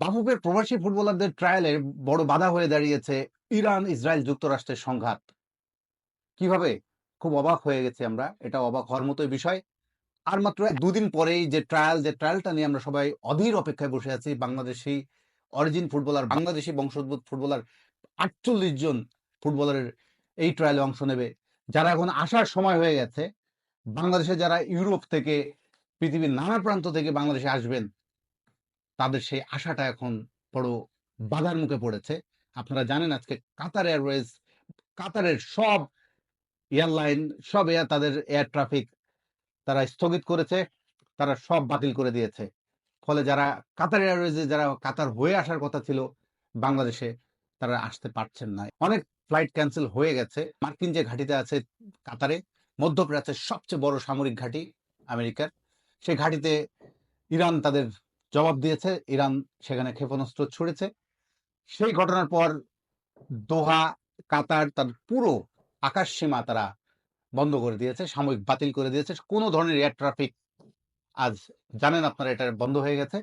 বাফুফের প্রবাসী ফুটবলারদের ট্রায়ালে বড় বাধা হয়ে দাঁড়িয়েছে ইরান ইসরায়েল যুক্তরাষ্ট্রের সংঘাত। কীভাবে? খুব অবাক হয়ে গেছি আমরা। এটা অবাক হওয়ার মতোই বিষয়। আর মাত্র দুদিন পরেই যে ট্রায়াল যে ট্রায়ালটা নিয়ে আমরা সবাই অধীর অপেক্ষায় বসে আছি, বাংলাদেশি অরিজিন ফুটবলার, বাংলাদেশি বংশোদ্ভূত ফুটবলার আটচল্লিশ জন ফুটবলারের এই ট্রায়ালে অংশ নেবে। যারা এখন আসার সময় হয়ে গেছে, বাংলাদেশে যারা ইউরোপ থেকে, পৃথিবীর নানা প্রান্ত থেকে বাংলাদেশে আসবেন তাদের সেই আশাটা এখন বড় বাধার মুখে পড়েছে। আপনারা জানেন আজকে কাতার এয়ারওয়েজ, কাতারের সব এয়ারলাইন, সব এয়ার, তাদের এয়ার ট্রাফিক তারা স্থগিত করেছে, তারা সব বাতিল করে দিয়েছে। ফলে যারা কাতার এয়ারওয়েজে, যারা কাতার হয়ে আসার কথা ছিল বাংলাদেশে, তারা আসতে পারছেন না। অনেক ফ্লাইট ক্যান্সেল হয়ে গেছে। মার্কিন যে ঘাঁটিতে আছে কাতারে, মধ্যপ্রাচ্যের সবচেয়ে বড় সামরিক ঘাঁটি আমেরিকার, সেই ঘাঁটিতে ইরান তাদের জবাব দিয়েছে, ইরান সেখানে ক্ষেপণাস্ত্র ছুড়েছে। সেই ঘটনার পর দোহা, কাতার তার পুরো আকাশ সীমা তারা বন্ধ করে দিয়েছে, সাময়িক বাতিল করে দিয়েছে। কোনো ধরনের এয়ার ট্রাফিক আজ জানেন আপনারা এটা বন্ধ হয়ে গেছে।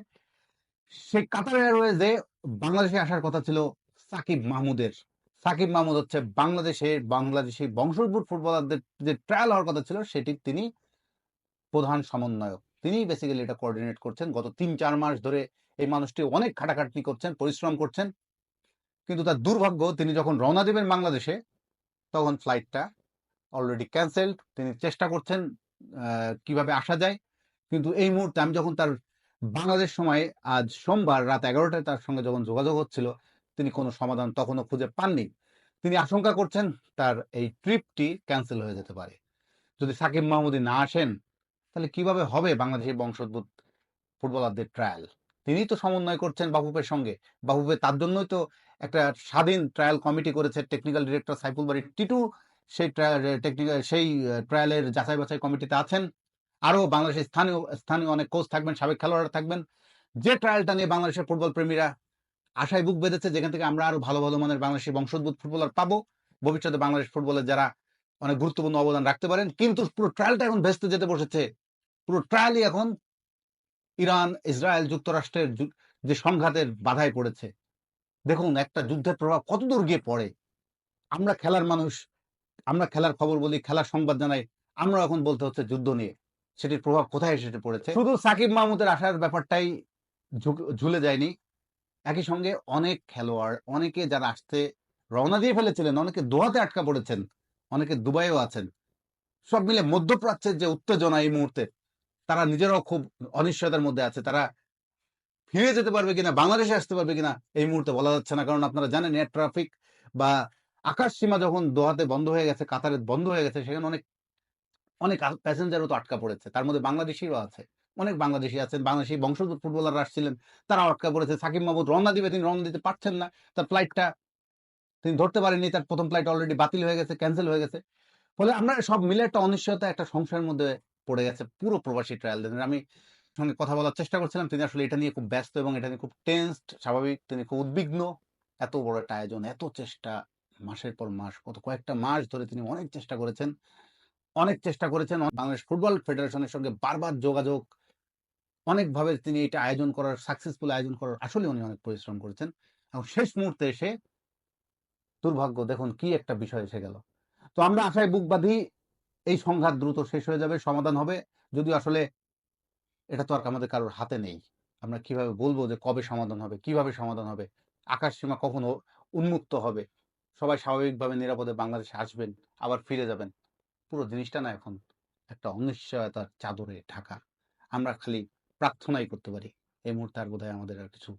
সেই কাতার এয়ারওয়েজে বাংলাদেশে আসার কথা ছিল সাকিব মাহমুদের। সাকিব মাহমুদ হচ্ছে বাংলাদেশের বাংলাদেশি বংশোদ্ভূত ফুটবলারদের যে ট্রায়াল হওয়ার কথা ছিল সেটি তিনি প্রধান সমন্বয়ক। তিনি বেসিক্যালি এটা কোঅর্ডিনেট করছেন। গত তিন, চার মাস ধরে এই মানুষটি অনেক খাটাখাটনি করছেন, পরিশ্রম করছেন। কিন্তু তার দুর্ভাগ্য, তিনি যখন রওনা দেবেন বাংলাদেশে, তখন ফ্লাইটটা অলরেডি ক্যান্সেলড তিনি চেষ্টা করছেন কীভাবে আসা যায়। কিন্তু এই মুহূর্তে আমি যখন তার বাংলাদেশ সময়ে আজ সোমবার রাত এগারোটায় তার সঙ্গে যখন যোগাযোগ হচ্ছিল, তিনি কোনো সমাধান তখনও খুঁজে পাননি। তিনি আশঙ্কা করছেন তার এই ট্রিপটি ক্যান্সেল হয়ে যেতে পারে। যদি সাকিব মাহমুদি না আসেন তাহলে কীভাবে হবে বাংলাদেশের বংশোদ্ভূত ফুটবলারদের ট্রায়াল তিনি তো সমন্বয় করছেন বাফুফের সঙ্গে। বাফুফে তার জন্যই তো একটা স্বাধীন ট্রায়াল কমিটি করেছে টেকনিক্যাল ডিরেক্টর সাইফুল বাড়ি টিটু। সেই টেকনিক্যাল সেই ট্রায়ালের যাচাই বাছাই কমিটিতে আছেন। আরও বাংলাদেশের স্থানীয় স্থানীয় অনেক কোচ থাকবেন, সাবেক খেলোয়াড়রা থাকবেন। যে ট্রায়ালটা নিয়ে বাংলাদেশের ফুটবল প্রেমীরা আশায় বুক বেঁধেছে, যেখান থেকে আমরা আরও ভালো ভালো মানের বাংলাদেশি বংশোদ্ভূত ফুটবলার পাবো। ভবিষ্যতে বাংলাদেশ ফুটবলের যারা অনেক গুরুত্বপূর্ণ অবদান রাখতে পারেন। কিন্তু পুরো ট্রায়ালটা এখন ভেস্তে যেতে বসেছে পুরো ট্রায়ালই এখন ইরান, ইসরায়েল যুক্তরাষ্ট্রের যে সংঘাতের বাধায় পড়েছে। দেখুন, একটা যুদ্ধের প্রভাব কতদূর গিয়ে পড়ে? আমরা খেলার মানুষ, আমরা খেলার খবর বলি, খেলার সংবাদ জানাই, আমরা এখন বলতে হচ্ছে যুদ্ধ নিয়ে। সেটির প্রভাব কোথায় এসে পড়েছে? শুধু সাকিব মাহমুদের আসার ব্যাপারটাই ঝুলে যায়নি। একই সঙ্গে অনেক খেলোয়াড়, অনেকে যারা আসতে রওনা দিয়ে ফেলেছিলেন, অনেকে দোহাতে আটকা পড়েছেন, অনেকে দুবাইও আছেন। সব মিলে মধ্যপ্রাচ্যের যে উত্তেজনা এই মুহূর্তে তারা নিজেরাও খুব অনিশ্চয়তার মধ্যে আছে। তারা ফিরে যেতে পারবে কিনা, বাংলাদেশে আসতে পারবে কিনা, এই মুহূর্তে বলা যাচ্ছে না। কারণ আপনারা জানেন এয়ার ট্রাফিক বা আকাশ সীমা যখন দোহাতে বন্ধ হয়ে গেছে, কাতারে বন্ধ হয়ে গেছে, সেখানে অনেক অনেক প্যাসেঞ্জারও তো আটকা পড়েছে। তার মধ্যে বাংলাদেশিরও আছে। অনেক বাংলাদেশি আছেন, বাংলাদেশি বংশোদ্ভূত ফুটবলাররা আসছিলেন তারা আটকা পড়েছে। সাকিব মাহমুদ রওনা দিবে, তিনি রওনা দিতে পারছেন না। তার ফ্লাইটটা তিনি ধরতে পারেননি, তার প্রথম ফ্লাইট অলরেডি বাতিল হয়ে গেছে ক্যান্সেল হয়ে গেছে। ফলে আমরা সব মিলে একটা অনিশ্চয়তা, একটা সংশয়ের মধ্যে পড়ে গেছে পুরো প্রবাসী ট্রায়াল আমি সঙ্গে কথা বলার চেষ্টা করছিলাম, তিনি আসলে এটা নিয়ে খুব ব্যস্ত এবং এটা নিয়ে খুব টেন্সড স্বাভাবিক, তিনি খুব উদ্বিগ্ন। এত বড় একটা আয়োজন, এত চেষ্টা, মাসের পর মাস কত কয়েকটা মাস ধরে তিনি অনেক চেষ্টা করেছেন, অনেক চেষ্টা করেছেন। বাংলাদেশ ফুটবল ফেডারেশনের সঙ্গে বারবার যোগাযোগ, অনেকভাবে তিনি এটা আয়োজন করার সাকসেসফুল আয়োজন করার আসলে উনি অনেক পরিশ্রম করেছেন। এবং শেষ মুহূর্তে এসে দুর্ভাগ্য, দেখুন কি একটা বিষয় এসে গেল। তো আমরা আশায় বুক বাঁধি এই সংঘাত দ্রুত শেষ হয়ে যাবে, সমাধান হবে। যদিও আসলে এটা তো আর আমাদের কারোর হাতে নেই। আমরা কীভাবে বলব যে কবে সমাধান হবে, কীভাবে সমাধান হবে? আকাশ সীমা কখন উন্মুক্ত হবে? সবাই স্বাভাবিকভাবে নিরাপদে বাংলাদেশে আসবেন, আবার ফিরে যাবেন। পুরো জিনিসটা না এখন একটা অনিশ্চয়তার চাদরে ঢাকা। আমরা খালি প্রার্থনাই করতে পারি। এই মুহূর্তে আর বোধহয় আমাদের আর কিছু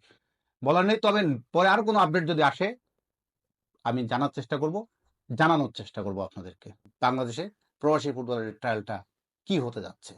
বলার নেই। তবে পরে আর কোনো আপডেট যদি আসে, আমি জানার চেষ্টা করব, জানানোর চেষ্টা করব আপনাদেরকে। বাংলাদেশে প্রবাসী ফুটবলের ট্রায়ালটা কি হতে যাচ্ছে?